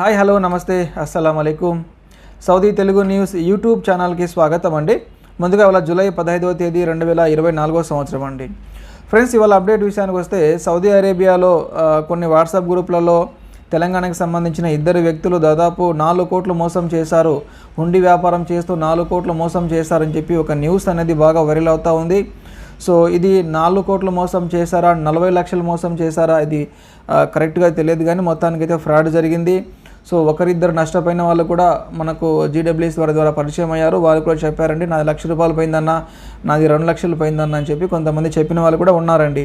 Hi hello నమస్తే అస్సలం Saudi Telugu news YouTube ఛానల్కి స్వాగతం అండి. ముందుగా ఇవాళ జూలై పదహైదవ తేదీ రెండు వేల ఇరవై నాలుగో సంవత్సరం అండి. ఫ్రెండ్స్ ఇవాళ అప్డేట్ విషయానికి వస్తే సౌదీ అరేబియాలో కొన్ని వాట్సాప్ గ్రూపులలో తెలంగాణకు సంబంధించిన ఇద్దరు వ్యక్తులు దాదాపు నాలుగు కోట్లు మోసం చేశారు. హుండీ వ్యాపారం చేస్తూ నాలుగు కోట్లు మోసం చేశారని చెప్పి ఒక న్యూస్ అనేది బాగా వైరల్ అవుతూ ఉంది. సో ఇది నాలుగు కోట్లు మోసం చేశారా? నలభై లక్షలు మోసం చేశారా? ఇది కరెక్ట్గా తెలియదు కానీ మొత్తానికి అయితే ఫ్రాడ్ జరిగింది. సో ఒకరిద్దరు నష్టపోయిన వాళ్ళు కూడా మనకు జీడబ్ల్యూఎస్ వారి ద్వారా పరిచయం అయ్యారు. వాళ్ళు కూడా చెప్పారండి నాది లక్ష రూపాయలు పోయిందన్న నాది రెండు లక్షలు పోయిందన్న అని చెప్పి కొంతమంది చెప్పిన వాళ్ళు కూడా ఉన్నారండి.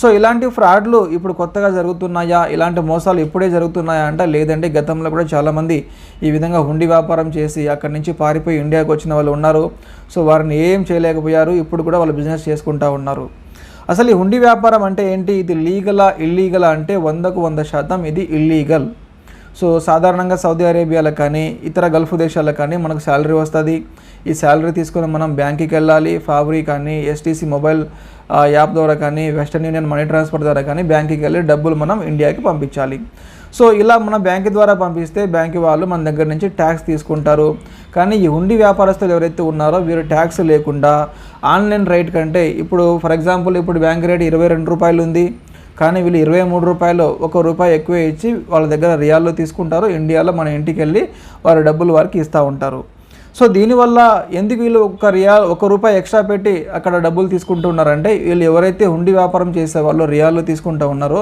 సో ఇలాంటి ఫ్రాడ్లు ఇప్పుడు కొత్తగా జరుగుతున్నాయా? ఇలాంటి మోసాలు ఇప్పుడే జరుగుతున్నాయా అంటే లేదండి. గతంలో కూడా చాలామంది ఈ విధంగా హుండీ వ్యాపారం చేసి అక్కడి నుంచి పారిపోయి ఇండియాకి వచ్చిన వాళ్ళు ఉన్నారు. సో వారిని ఏం చేయలేకపోయారు. ఇప్పుడు కూడా వాళ్ళు బిజినెస్ చేసుకుంటూ ఉన్నారు. అసలు ఈ హుండీ వ్యాపారం అంటే ఏంటి? ఇది లీగలా ఇల్లీగలా అంటే వందకు వంద శాతం ఇది ఇల్లీగల్ సో సాధారణంగా సౌదీ అరేబియాలో కానీ ఇతర గల్ఫ్ దేశాలకు కానీ మనకు శాలరీ వస్తుంది. ఈ శాలరీ తీసుకొని మనం బ్యాంక్కి వెళ్ళాలి ఫాబ్రీ కానీ ఎస్టీసీ మొబైల్ యాప్ ద్వారా కానీ వెస్టర్న్ యూనియన్ మనీ ట్రాన్స్ఫర్ ద్వారా కానీ బ్యాంక్కి వెళ్ళి డబ్బులు మనం ఇండియాకి పంపించాలి. సో ఇలా మన బ్యాంక్ ద్వారా పంపిస్తే బ్యాంక్ వాళ్ళు మన దగ్గర నుంచి ట్యాక్స్ తీసుకుంటారు. కానీ ఈ ఉండి వ్యాపారస్తులు ఎవరైతే ఉన్నారో వీరు ట్యాక్స్ లేకుండా ఆన్లైన్ రేట్ కంటే ఇప్పుడు ఫర్ ఎగ్జాంపుల్ ఇప్పుడు బ్యాంక్ రేట్ ఇరవై రెండు రూపాయలు ఉంది. కానీ వీళ్ళు ఇరవై మూడు రూపాయలు ఒక రూపాయి ఎక్కువ ఇచ్చి వాళ్ళ దగ్గర రియాల్లో తీసుకుంటారు. ఇండియాలో మన ఇంటికి వెళ్ళి వారి డబ్బులు వారికి ఇస్తూ ఉంటారు. సో దీనివల్ల ఎందుకు వీళ్ళు ఒక రియాల్ ఒక రూపాయి ఎక్స్ట్రా పెట్టి అక్కడ డబ్బులు తీసుకుంటున్నారంటే వీళ్ళు ఎవరైతే హుండీ వ్యాపారం చేసే వాళ్ళు రియాల్లో తీసుకుంటూ ఉన్నారో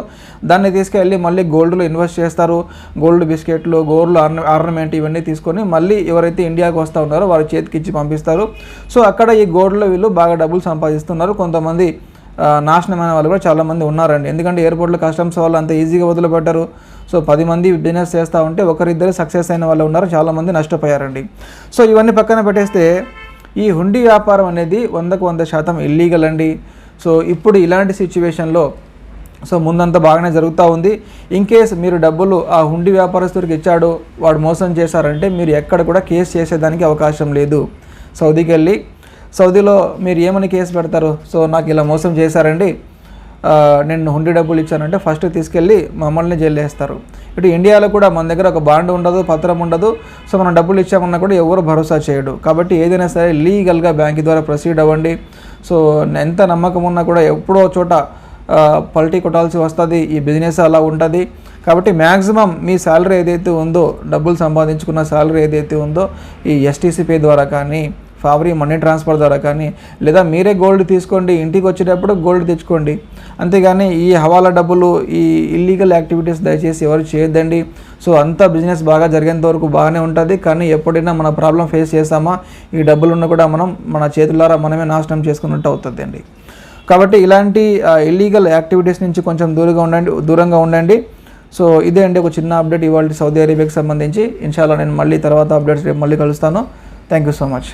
దాన్ని తీసుకెళ్ళి మళ్ళీ గోల్డ్లో ఇన్వెస్ట్ చేస్తారు. గోల్డ్ బిస్కెట్లు గోల్డ్ ఆర్న ఆర్నమెంట్ ఇవన్నీ తీసుకొని మళ్ళీ ఎవరైతే ఇండియాకి వస్తూ ఉన్నారో వారి చేతికి ఇచ్చి పంపిస్తారు. సో అక్కడ ఈ గోల్డ్లో వీళ్ళు బాగా డబ్బులు సంపాదిస్తున్నారు. కొంతమంది నాశనమైన వాళ్ళు కూడా చాలామంది ఉన్నారండి. ఎందుకంటే ఎయిర్పోర్ట్లో కస్టమ్స్ వాళ్ళు అంత ఈజీగా వదిలిపెట్టారు. సో పది మంది బిజినెస్ చేస్తూ ఉంటే ఒకరిద్దరు సక్సెస్ అయిన వాళ్ళు ఉన్నారు చాలామంది నష్టపోయారండి. సో ఇవన్నీ పక్కన పెట్టేస్తే ఈ హుండీ వ్యాపారం అనేది వందకు వంద శాతం ఇల్లీగల్ అండి. సో ఇప్పుడు ఇలాంటి సిచ్యువేషన్లో సో ముందంతా బాగానే జరుగుతూ ఉంది. ఇన్ కేస్ మీరు డబ్బులు ఆ హుండీ వ్యాపారస్తుడికి ఇచ్చాడు వాడు మోసం చేశారంటే మీరు ఎక్కడ కూడా కేసు చేసేదానికి అవకాశం లేదు. సౌదీకి వెళ్ళి సౌదీలో మీరు ఏమని కేసు పెడతారు? సో నాకు ఇలా మోసం చేశారండి. నేను హుండీ డబ్బులు ఇచ్చానంటే ఫస్ట్ తీసుకెళ్ళి మమ్మల్ని జైలు వేస్తారు ఇటు ఇండియాలో కూడా మన దగ్గర ఒక బాండ్ ఉండదు పత్రం ఉండదు. సో మనం డబ్బులు ఇచ్చామన్నా కూడా ఎవరు భరోసా చేయడు. కాబట్టి ఏదైనా సరే లీగల్గా బ్యాంక్ ద్వారా ప్రొసీడ్ అవ్వండి. సో ఎంత నమ్మకం ఉన్నా కూడా ఎప్పుడో చోట పల్టీ కొట్టాల్సి వస్తుంది. ఈ బిజినెస్ అలా ఉంటుంది. కాబట్టి మ్యాక్సిమం మీ శాలరీ ఏదైతే ఉందో డబ్బులు సంపాదించుకున్న శాలరీ ఏదైతే ఉందో ఈ ఎస్టీసీపీ ద్వారా కానీ ఫావరీ మనీ ట్రాన్స్ఫర్ ద్వారా కానీ లేదా మీరే గోల్డ్ తీసుకోండి ఇంటికి వచ్చేటప్పుడు గోల్డ్ తెచ్చుకోండి. అంతేగాని ఈ హవాలా డబ్బులు ఈ ఇల్లీగల్ యాక్టివిటీస్ దయచేసి ఎవరు చేయొద్దండి. సో అంతా బిజినెస్ బాగా జరిగేంత వరకు బాగానే ఉంటుంది. కానీ ఎప్పుడైనా మన ప్రాబ్లం ఫేస్ చేస్తామా? ఈ డబ్బులున్న కూడా మనం మన చేతులారా మనమే నాశనం చేసుకున్నట్టు అవుతుందండి. కాబట్టి ఇలాంటి ఇల్లీగల్ యాక్టివిటీస్ నుంచి కొంచెం దూరంగా ఉండండి దూరంగా ఉండండి. సో ఇదే అండి ఒక చిన్న అప్డేట్ ఇవాళ సౌదీ అరేబియాకి సంబంధించి. ఇన్షాల్లా నేను మళ్ళీ తర్వాత అప్డేట్స్ రేపు మళ్ళీ కలుస్తాను. Thank you so much